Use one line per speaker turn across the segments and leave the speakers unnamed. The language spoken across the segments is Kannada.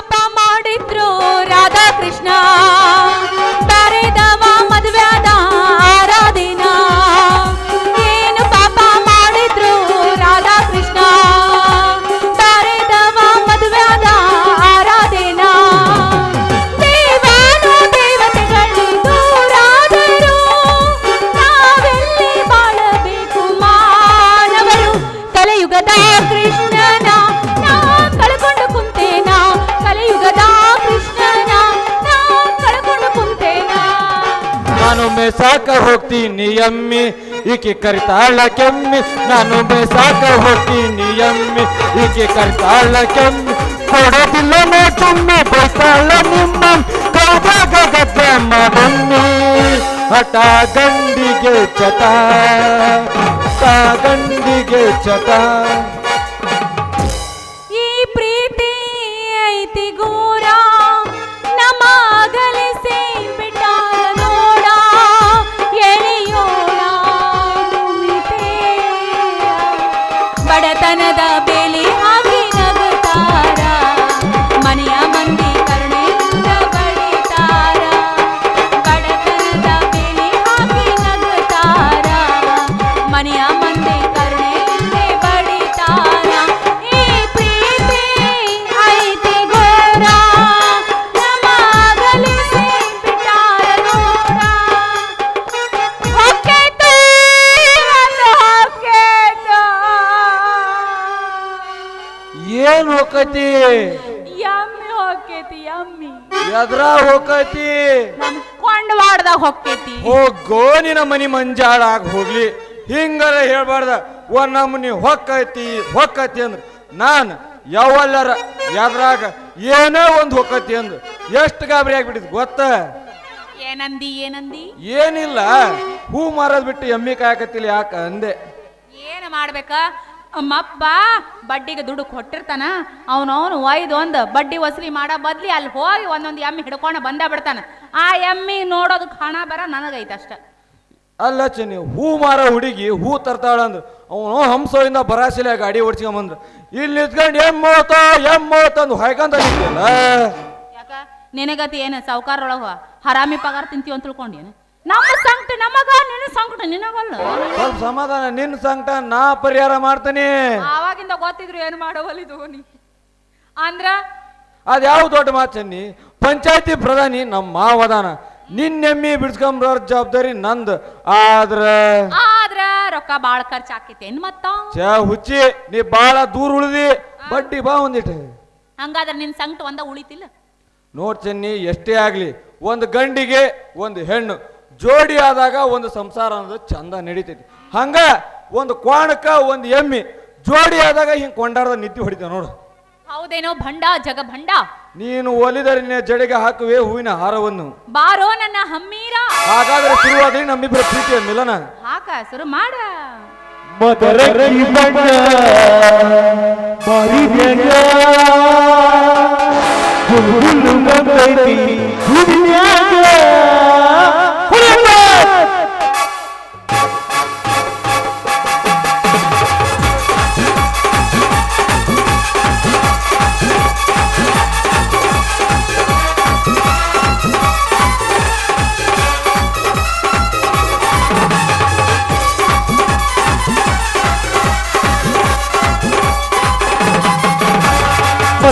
ಪಾಪ ಮಾಡಿದ್ರು. ರಾಧಾಕೃಷ್ಣ
ನಾನು ಮೇಸಾಕ ಹೋಗ್ತೀನಿ ಎಮ್ಮಿ ಈಕೆ ಕರಿತಾಳ ಕೆಮ್ಮಿ ನಾನು ಮೇಸಾಕ ಹೋಗ್ತೀನಿ ಎಮ್ಮಿ ಈಕೆ ಕರಿತಾಳ ಕೆಮ್ಮಿ ಕೊಡೋದಿಲ್ಲ ನಾ ಚುಮ್ಮಿ ಬೈತಾಳ ನಿಮ್ಮ ಕೌದಾಗ ಗದ್ದಮ್ಮ ಬನ್ನಿ ಹಠ ಗಂಡಿಗೆ ಚಟ ತಾ ಗಂಡಿಗೆ ಚಟ
ಮನೆಯ ಮಂದಿ ಕರುಣೆಯಿಂದ ಬಡಿತಾರ. ಈ ಪ್ರೀತಿ ಐತಿ ಘೋರ ನಮ್ಮ ಅಗಲಿಸಿ ಬಿಟ್ಟಾರ ನೋಡ ಹೊಕ್ಕೈತಿ ಹೊಕ್ಕೈತು.
ಏನ್ ಹೋಕತಿ
ಯಮ್ಮಿ ಹೊಕ್ಕೈತಿ ಯಮ್ಮಿ
ಎದ್ರ ಹೋಕತಿ
ನಮ್ ಕೊಂಡವಾಡ್ದಾಗ ಹೊಕ್ಕೈತಿ.
ಹೋಗೋ ನಿನ್ನ ಮನಿ ಮಂಜಾಳಾಗ ಹೋಗ್ಲಿ. ಹಿಂಗಾರ ಹೇಳ್ಬಾರ್ದ ಒ ನಮ್ಮನಿ ಹೊಕ್ಕೈತಿ ಹೊಕ್ಕತಿ ಅಂದ್ರೆ. ನಾನು ಯಾವಲ್ಲರ ಎದ್ರಾಗ ಏನೋ ಒಂದು ಹೊಕ್ಕತಿ ಅಂದ್ರು. ಎಷ್ಟು ಗಾಬರಿ ಆಗ್ಬಿಟ್ಟಿದ್ ಗೊತ್ತ?
ಏನಂದಿ ಏನಂದಿ?
ಏನಿಲ್ಲ. ಹೂ ಮಾರೋದ್ ಬಿಟ್ಟು ಎಮ್ಮಿ ಕಾಯಕತ್ತಿಲ್ಲ ಯಾಕ ಅಂದೆ.
ಏನ್ ಮಾಡ್ಬೇಕ? ಅಮ್ಮಪ್ಪ ಬಡ್ಡಿಗೆ ದುಡ್ಡು ಕೊಟ್ಟಿರ್ತಾನ. ಅವನವನು ಒಯ್ದು ಒಂದು ಬಡ್ಡಿ ವಸೂಲಿ ಮಾಡೋ ಬದ್ಲಿ ಅಲ್ಲಿ ಹೋಗಿ ಒಂದೊಂದು ಎಮ್ಮಿ ಹಿಡ್ಕೊಂಡು ಬಂದ ಬಿಡ್ತಾನ. ಆ ಎಮ್ಮಿ ನೋಡೋದಕ್ಕೆ ಹಣ ಬರ ನನಗೈತೆ ಅಷ್ಟ.
ಅಲ್ಲ ಚನ್ನಿ ಹೂ ಮಾರೋ ಹುಡುಗಿ ಹೂ ತರ್ತಾಳ ಅಂದ್ರೆ ಅವನು ಹಂಸೋಯಿಂದ ಬರಾಸಿಲ್ಲ ಗಾಡಿ ಓಡಿಸ್ಕೊಂಬಂದ್ರ ಇಲ್ಲಿ ನಿಂತ್ಕೊಂಡು ಎಮ್ಮೋತ ಮೂವತ್ತ ಅಂದ್ ಹೊಯ್ಕಂತ ನಿಂತಿಲ್ಲ
ಯಾಕ? ನಿನಗತಿ ಏನು ಸಾವುಕಾರೊಳಗ ಹರಾಮಿ ಪಗಾರ ತಿಂತೀವಿ ಅಂತ ತಿಳ್ಕೊಂಡೇನು? ನಮ್ಮ ಸಂಕಟ ನಮಗ ನಿನ್ನ ಸಂಕಟ ನಿನಗಲ್ಲ.
ಸ್ವಲ್ಪ ಸಮಾಧಾನ ನಿನ್ನ ಸಂಕಟ ನಾ ಪರಿಹಾರ ಮಾಡ್ತೀನಿ.
ಆವಾಗಿಂದ ಗೊತ್ತಿದ್ರು ಏನು ಮಾಡವಲ್ಲಿದು ನೀ? ಅಂದ್ರ
ಅದ್ಯಾವ ದೊಡ್ಡ ಮಾತು ಚೆನ್ನಿ? ಪಂಚಾಯತಿ ಪ್ರಧಾನಿ ನಮ್ಮ ಮಾವದಾನ. ನಿನ್ನೆಮ್ಮಿ ಬಿಡ್ಸ್ಕೊಂಬರ ಜವಾಬ್ದಾರಿ ನಂದು. ಆದ್ರ
ಆದ್ರ ರೊಕ್ಕ ಬಾಳ ಖರ್ಚು ಆಕೈತಿ. ಏನ್ ಮತ್ತ?
ಚ ಹುಚ್ಚಿ ನೀ ಬಾಳ ದೂರ ಉಳಿದಿ. ಬಡ್ಡಿ ಬಾ ಒಂದಿಟ್ಟು
ಹಂಗಾದ್ರ ನಿನ್ ಸಂಕಟ ಒಂದ ಉಳಿತಿಲ್ಲ?
ನೋಡ್ ಚೆನ್ನಿ ಎಷ್ಟೇ ಆಗ್ಲಿ ಒಂದು ಗಂಡಿಗೆ ಒಂದು ಹೆಣ್ಣು. ಜೋಡಿ ಆದಾಗ ಒಂದು ಸಂಸಾರ ಅನ್ನೋದು ಚಂದ ನಡೀತೈತಿ. ಹಂಗ ಒಂದು ಕ್ವಾಣಕ್ಕ ಒಂದು ಎಮ್ಮಿ. ಜೋಡಿ ಆದಾಗ ಹಿಂಗ್ ಕೊಂಡಾರ್ದ ನಿದ್ದಿ ಹೊಡಿತೇವೆ ನೋಡು.
ಹೌದೇನೋ ಭಂಡ ಜಗ ಭಂಡ
ನೀನು ಒಲಿದರೆ ನಿನ್ನ ಜಡೆಗೆ ಹಾಕುವೆ ಹೂವಿನ ಹಾರವನ್ನು.
ಬಾರೋ ನನ್ನ ಹಮ್ಮೀರ.
ಹಾಗಾದ್ರೆ ಶುರುವಾದ್ರೆ ನಮ್ಮಿಬ್ಬರ ಪ್ರೀತಿಯ ಮಿಲನ.
ಹಾಕ ಶುರು ಮಾಡ.
ಮದರ ಬಣ್ಣ ಮಾರಿದ್ಯಾಗ ಹುಲ್ಲು ಬಂದೈತಿ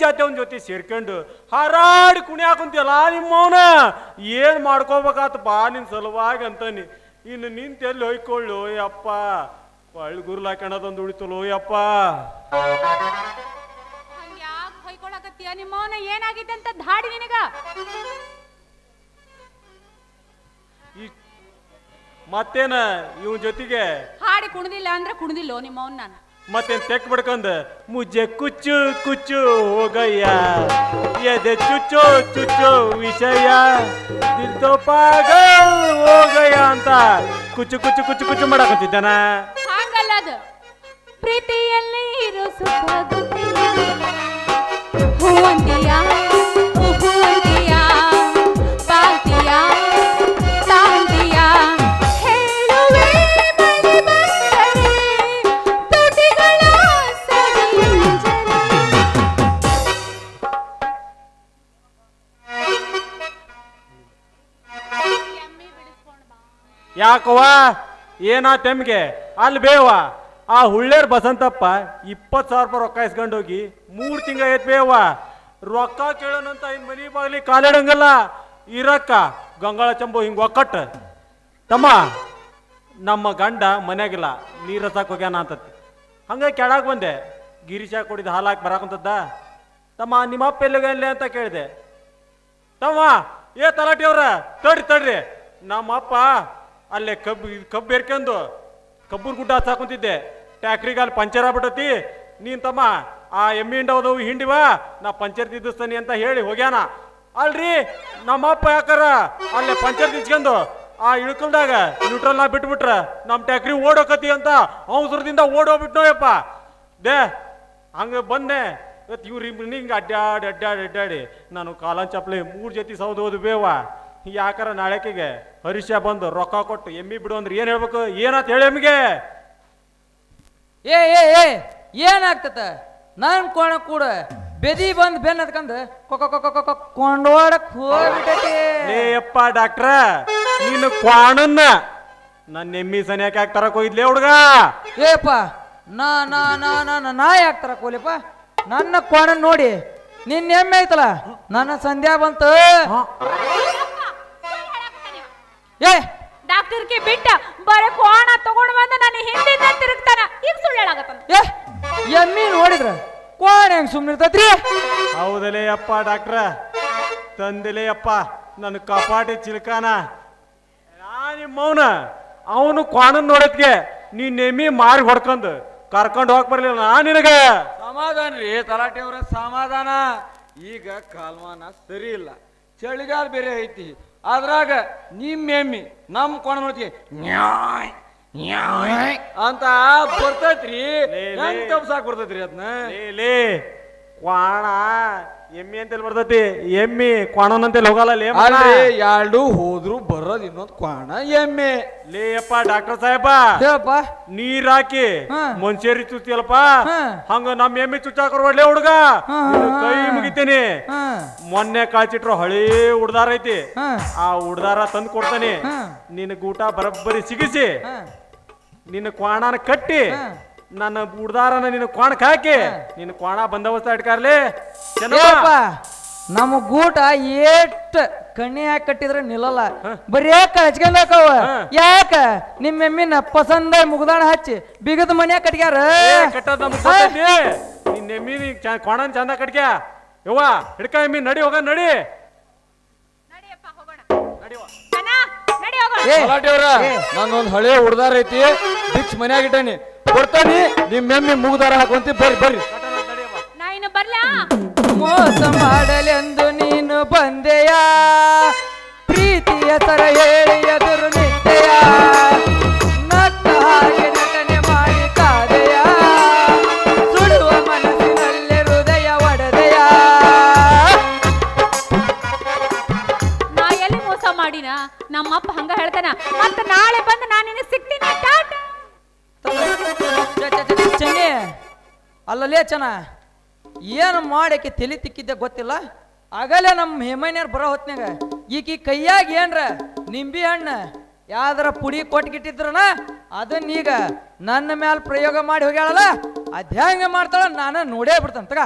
ಕಮ್ಮಿ ಜಾತಿ ಅವನ ಜೊತೆ ಸೇರ್ಕೊಂಡು ಹಾರಾಡಿ ಕುಣಿಯಾಕ ನಿಮ್ಮವನ? ಏನು ಏನ್ ಮಾಡ್ಕೋಬೇಕಾತಪ್ಪ ನಿನ್ ಸಲುವಾಗಿ ಅಂತಾನೆ. ಇನ್ನು ನಿಂತ ಎಲ್ಲಿ ಹೊಯ್ಕೊಳ್ಳು ಯಪ್ಪ. ಒಳ್ಳೆ ಗುರುಲಾಕಣದೊಂದು ಉಳಿತಲು ಯಪ್ಪ.
ಓಯಪ್ಪ ಹೊಯ್ಕೊಳಕತ್ತೀಯ ನಿಮ್ಮವನ? ಏನಾಗಿದೆ ಅಂತ ಧಾಡಿ ನಿನಗ?
ಈ ಮತ್ತೇನ ಇವನ್ ಜೊತೆಗೆ?
ಹಾಡಿ ಕುಣದಿಲ್ಲ ಅಂದ್ರೆ ಕುಣದಿಲ್ಲೋ ನಿಮ್ಮವನ್ ನಾನು?
ಮತ್ತೇನ್ ತೆಕ್ ಬಿಡ್ಕೊಂಡ್, ಮುಜ್ಜೆ ಕುಚ್ಚು ಕುಚ್ಚು ಹೋಗಯ್ಯ. ಎದೆ ಚುಚ್ಚು ಚುಚ್ಚು ವಿಷಯ, ದಿಲ್ ತೋ ಪಾಗಲ್ ಹೋಗಯ್ಯ ಅಂತ ಕುಚ್ಚು ಕುಚ್ಚು ಕುಚ್ಚು ಕುಚ್ಚು
ಅದು. ಪ್ರೀತಿಯಲ್ಲಿ ಇರೋ ಸುಖ ಹೂವಂತಿಯ
ಯಾಕವ್ವ ಏನಾ ತೆಮ್ಗೆ ಅಲ್ಲಿ ಬೇವ. ಆ ಹುಳ್ಳೇರ್ ಬಸಂತಪ್ಪ ಇಪ್ಪತ್ತು ಸಾವಿರ ರೂಪಾಯಿ ರೊಕ್ಕ ಇಸ್ಕೊಂಡು ಹೋಗಿ ಮೂರು ತಿಂಗಳ ಐತ್ ಬೇವ. ರೊಕ್ಕ ಕೇಳೋಣಂತ ಇನ್ ಮನಿ ಬಾಗ್ಲಿ ಕಾಲಿಡಂಗಲ್ಲ. ಇರಕ್ಕ, ಗಂಗಾಳ ಚಂಬು ಹಿಂಗ್ ಒಕ್ಕಟ್ಟ. ತಮ್ಮ, ನಮ್ಮ ಗಂಡ ಮನೆಯಾಗಿಲ್ಲ ನೀರು ಹಸಾಕ್ ಹೋಗ್ಯಾನ ಅಂತತಿ ಹಂಗ ಕೆಳಗ್ ಬಂದೆ. ಗಿರೀಶ ಕುಡಿದ ಹಾಲಾಕಿ ಬರಾಕಂತದ್ದ. ತಮ್ಮ, ನಿಮ್ಮ ಅಪ್ಪ ಎಲ್ಲಿಗೆ ಅಂತ ಕೇಳಿದೆ. ತಮ್ಮ, ಏ ತಲಾಟಿ ಅವ್ರ ತಡ್ರಿ ತಡ್ರಿ. ನಮ್ಮ ಅಪ್ಪ ಅಲ್ಲೇ ಕಬ್ಬು ಕಬ್ಬು ಬೇರ್ಕೊಂಡು ಕಬ್ಬುರ್ ಗುಡ್ಡ ಹಚ್ಚಾಕೊಂತಿದ್ದೆ ಟ್ಯಾಕ್ರಿಗೆ ಅಲ್ಲಿ ಪಂಚರ್ ಆಗ್ಬಿಟ್ಟತಿ. ನೀನ್ ತಮ್ಮ, ಆ ಎಮ್ಮಿ ಹಿಂಡವದವು ಹಿಂಡಿವ ನಾ ಪಂಚರ್ ತಿದ್ದಿಸ್ತಾನೆ ಅಂತ ಹೇಳಿ ಹೋಗ್ಯಾನ. ಅಲ್ರಿ ನಮ್ಮ ಅಪ್ಪ ಯಾಕಾರ? ಅಲ್ಲೇ ಪಂಚರ್ ತಿಚ್ಕೊಂಡು ಆ ಇಳ್ಕಲ್ದಾಗ ನ್ಯೂಟ್ರಲ್ ನಾ ಬಿಟ್ಬಿಟ್ರ. ನಮ್ಮ ಟ್ಯಾಕ್ರಿ ಓಡೋಕತಿ ಅಂತ ಅವಸರದಿಂದ ಓಡೋಗ್ಬಿಟ್ನೋ ಯಪ್ಪ. ದೇ, ಹಂಗೆ ಬಂದೆ. ಇವತ್ತು ಇವ್ರು ಹಿಂಗೆ ಅಡ್ಡಾಡಿ ಅಡ್ಡಾಡಿ ಅಡ್ಡಾಡಿ ನಾನು ಕಾಲನ್ ಚಪ್ಪಲಿ ಮೂರು ಜೊತೆ ಸೌದು ಬೇವ ಯಾಕಾರ ನಾಳೆಕಿಗೆ ಹರೀಶ ಬಂದು ರೊಕ್ಕ ಕೊಟ್ಟು ಎಮ್ಮಿ ಬಿಡು ಅಂದ್ರೆ ಏನು ಹೇಳ್ಬೇಕು? ಏನಂತ ಹೇಳಿ ಎಮ್ಮಿಗೆ?
ಏ ಏ ಏ ಏನಾಗ್ತತ ನನ್ ಕೋಣ ಕೂಡ ಬೆದಿ ಬಂದ್ ಬೆನ್ ಅದ್ಕಂದ್ ಕೊಕ ಕೊಕ ಕೊಕ ಕೊಂಡೋಡಕ್ ಹೋಗ್ಬಿಟ್ಟೈತಿ.
ಡಾಕ್ಟ್ರ ನೀನು ಕೋಣನ್ನ ನನ್ನ ಎಮ್ಮಿ ಸನಿಯಾಕ ಯಾಕೆ ತರಕ್ ಹೋಗಿದ್ಲೇ ಹುಡ್ಗ?
ಏಪ್ಪ ನಾ ನಾ ನಾ ನಾ ನಾ ನಾ ಯಾಕೆ ತರ ಕೋಲಿಪ್ಪ ನನ್ನ ಕೋಣ ನೋಡಿ ನಿನ್ನ ಎಮ್ಮೆ ಐತಲ್ಲ ನನ್ನ ಸಂಧ್ಯಾ ಬಂತು. ಏ!
ಡಾಕ್ಟರ್ಗೆ ಬಿಟ್ಟ ಬರೇ ಕೋಣ ತಗೊಂಡ್ ಬಂದ ನಾನು ಹಿಂದಿಂದ ತಿರುಗ್ತಾನ. ಈಗ ಸುಳ್ಳು ಹೇಳಾಕತ್ತಾನ
ಏ! ಎಮ್ಮಿ ನೋಡಿದ್ರ? ಕೋಣ ಹೆಂಗ್ ಸುಮ್ನಿರ್ತೈತ್ರಿ
ಹೌದಲೇ ಅಪ್ಪ ಡಾಕ್ಟ್ರ. ತಂದಿಲೇ ಅಪ್ಪ ನನ್ನ ಕಪಾಟಿ ಚಿಲ್ಕಾನ. ನಿಮ್ಮ ಮೌನ ಅವನು ಕ್ವಾಣನ್ ನೋಡತ್ಗೆ ನೀ ನೆಮ್ಮಿ ಮಾರಿ ಹೊಡ್ಕೊಂಡು ಕರ್ಕೊಂಡು ಹೋಗ್ ಬರ್ಲಿಲ್ಲ ನಾ ನಿನಗೆ.
ಸಮಾಧಾನ ರೀ ತಲಾಟಿ ಅವ್ರ ಸಮಾಧಾನ. ಈಗ ಕಾಲ್ಮಾನ ಸರಿ ಇಲ್ಲ. ಚಳಿಗಾಲ ಬೇರೆ ಐತಿ. ಅದ್ರಾಗ ನಿಮ್ಮ ಎಮ್ಮಿ ನಮ್ಮ ಕೊಣ ನೋಡ್ತಿ ನ್ಯಾಯ್ ನ್ಯಾಯ್ ಅಂತ ಬರ್ತೈತ್ರಿ. ಹೆಂಗ್ ತಪ್ಸಾಕ್ ಬರ್ತೈತ್ರಿ ಅದನ್ನ
ಲೇ ಲೇ ಕ್ವಾಣ. ಎಮ್ಮಿ ಅಂತೇಳಿ ಬರ್ತೈತಿ? ಎಮ್ಮಿ ಕ್ವಾಣನ್ ಅಂತೇಳಿ ಹೋಗಲ್ಲ ಲೇ ಮಗನ.
ಅಲ್ರಿ ಎರಡು ಹೋದ್ರು ಬರೋದ್ ಇನ್ನೊಂದ್ ಕ್ವಾಣ ಎಮ್ಮೆ.
ಲೇ ಅಪ್ಪ ಡಾಕ್ಟರ್ ಸಾಹೇಬ.
ಹೇಳಪ್ಪ.
ನೀರ್ ಹಾಕಿ
ಹಾ.
ಮನುಷ್ಯರಿ ಚುಚ್ತಿಯಲ್ಲಪ್ಪ.
ಹಾ.
ಹಂಗ ನಮ್ಮ ಎಮ್ಮಿ ಚುಚ್ಚಾಕರ್ ಒಳ್ಳೆ ಹುಡುಗ.
ಹಾ,
ನಿನ್ನ ಕೈ ಮುಗಿತೇನೆ.
ಹಾ.
ಮೊನ್ನೆ ಕಾಳ್ಚಿಟ್ರು ಹಳೇ ಉಡ್ದಾರ ಐತಿ.
ಹಾ.
ಆ ಉಡ್ದಾರ ತಂದು ಕೊಡ್ತಾನೆ.
ಹಾ.
ನಿನ್ನ ಗೂಟ ಬರಬ್ಬರಿ ಸಿಗಿಸಿ.
ಹಾ.
ನಿನ್ನ ಕ್ವಾಣನ ಕಟ್ಟಿ.
ಹಾ.
ನನ್ನ ಬುಡ್ದಾರನ ನಿನ್ನ ಕ್ವಾಣ ಹಾಕಿ. ನಿನ್ನ ಕೋಣ ಬಂದವಸ್ತ ಇಟ್ಕಾರ್ಲಿ.
ಚೆನ್ನಪ್ಪ ನಮ್ಮ ಗೂಟ ಏಟ್ ಕಣ್ಣಿ ಯಾಕೆ ಕಟ್ಟಿದ್ರೆ ನಿಲ್ಲಲ್ಲ. ಬರೀ
ಕಚ್ಕೊಂಡಾಕವ
ಯಾಕ? ನಿಮ್ಮೆಮ್ಮಿನ ಪಸಂದ ಮುಗ್ದಾಣ ಹಚ್ಚಿ ಬಿಗದ ಮನ್ಯಾಗ ಕಟ್ಗ್ಯಾರ?
ಕಟ್ಟದ ನಿನ್ನ ಎಮ್ಮಿ ಕೋಣನ್ ಚಂದ ಕಟ್ಗ್ಯ? ಯವ್ವ ಹಿಡ್ಕ ಎಮ್ಮಿ ನಡಿ ಹೋಗ ನಡಿ.
ನಡಿಯವ್ರ
ನಾನೊಂದ್ ಹಳೆ ಹುಡ್ದಾರ ಐತಿ. ಬಿಚ್ ಮನ್ಯಾಗ ಇಟ್ಟನಿ. ಕೊಡ್ತಾನಿ ನಿಮ್ ಮೆಮ್ಮಿ ಮುಗ್ದಾರ ಹಾಕೊಂತಿ ಬರ್ರಿ ಬರ್ರಿ.
ನಾ ಇನ್ನು ಬರ್ಲಾ?
ಮೋಸ ಮಾಡಲೆಂದು ನೀನು ಬಂದೆಯ? ಪ್ರೀತಿಯ ತರ ಹೇಳಿ ಅಲ್ಲಲೇ ಚೆನ್ನ ಏನು ಮಾಡಕ್ಕೆ ತಲೆ ತಿಕ್ಕಿದ್ದೆ ಗೊತ್ತಿಲ್ಲ? ಆಗಲೇ ನಮ್ಮ ಹೇಮಯ್ಯರು ಬರೋ ಹೊತ್ನಾಗ ಈಕಿ ಕೈಯಾಗ ಏನ್ರ ನಿಂಬಿ ಹಣ್ಣು, ಯಾವ್ದಾರ ಪುಡಿ ಕೊಟ್ಗಿಟ್ಟಿದ್ರನ ಅದನ್ನೀಗ ನನ್ನ ಮ್ಯಾಲ ಪ್ರಯೋಗ ಮಾಡಿ ಹೋಗ್ಯಾಳಲ್ಲ ಅದ್ ಹೆಂಗೆ ಮಾಡ್ತಾಳ ನಾನು ನೋಡೇ ಬಿಡ್ತಾನೆ, ತಗ.